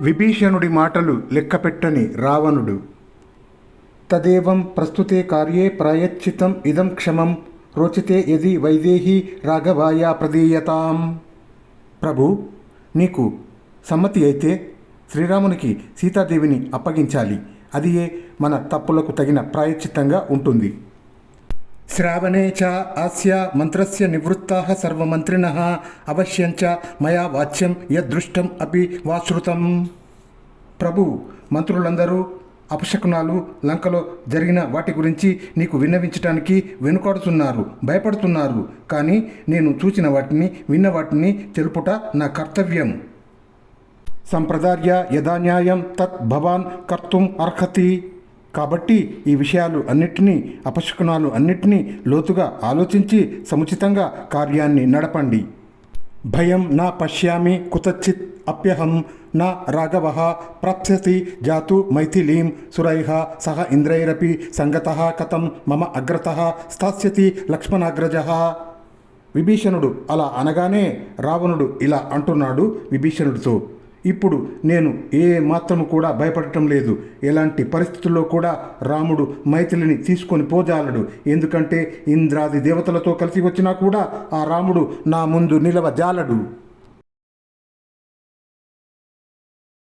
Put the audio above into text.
విభీషణుడి మాటలు లెక్కపెట్టని రావణుడు. తదేవం ప్రస్తుతే కార్యే ప్రాయశ్చితం ఇదం క్షమం రోచితే యది వైదేహి రాఘవాయ ప్రదీయతాం. ప్రభు నీకు సమ్మతి అయితే శ్రీరామునికి సీతాదేవిని అప్పగించాలి. అదియే మన తప్పులకు తగిన ప్రాయశ్చిత్తంగా ఉంటుంది. శ్రావణే చ ఆస్య మంత్రస్య నివృత్తాः సర్వమంత్రిణः అవశ్యం చ మయా వాచ్యం యదృష్టం అపి వాశ్రుతం. ప్రభు మంత్రులందరూ అపశకునాలు లంకలో జరిగిన వాటి గురించి నీకు విన్నవించటానికి వెనుకాడుతున్నారు భయపడుతున్నారు. కానీ నేను చూసిన వాటిని విన్న వాటిని తెలుపుట నా కర్తవ్యం. సంప్రదార్య యథాన్యాయం తత్ భవాన్ కర్తుం అర్హతి. కాబట్టి ఈ విషయాలు అన్నిటినీ అపశకునాలు అన్నిటినీ లోతుగా ఆలోచించి సముచితంగా కార్యాన్ని నడపండి. భయం నా పశ్యామి కుతచిత్ అప్యహం నా రాఘవ ప్రాప్స్యతి జాతు మైథిలీం సురైహ సహ ఇంద్రైరపి సంగత కథం మమ అగ్రత స్థాస్యతి లక్ష్మణాగ్రజ. విభీషణుడు అలా అనగానే రావణుడు ఇలా అంటున్నాడు విభీషణుడితో. ఇప్పుడు నేను ఏ మాత్రము కూడా భయపడటం లేదు. ఎలాంటి పరిస్థితుల్లో కూడా రాముడు మైథిలిని తీసుకొని పోజాలడు. ఎందుకంటే ఇంద్రాది దేవతలతో కలిసి వచ్చినా కూడా ఆ రాముడు నా ముందు నిలవజాలడు.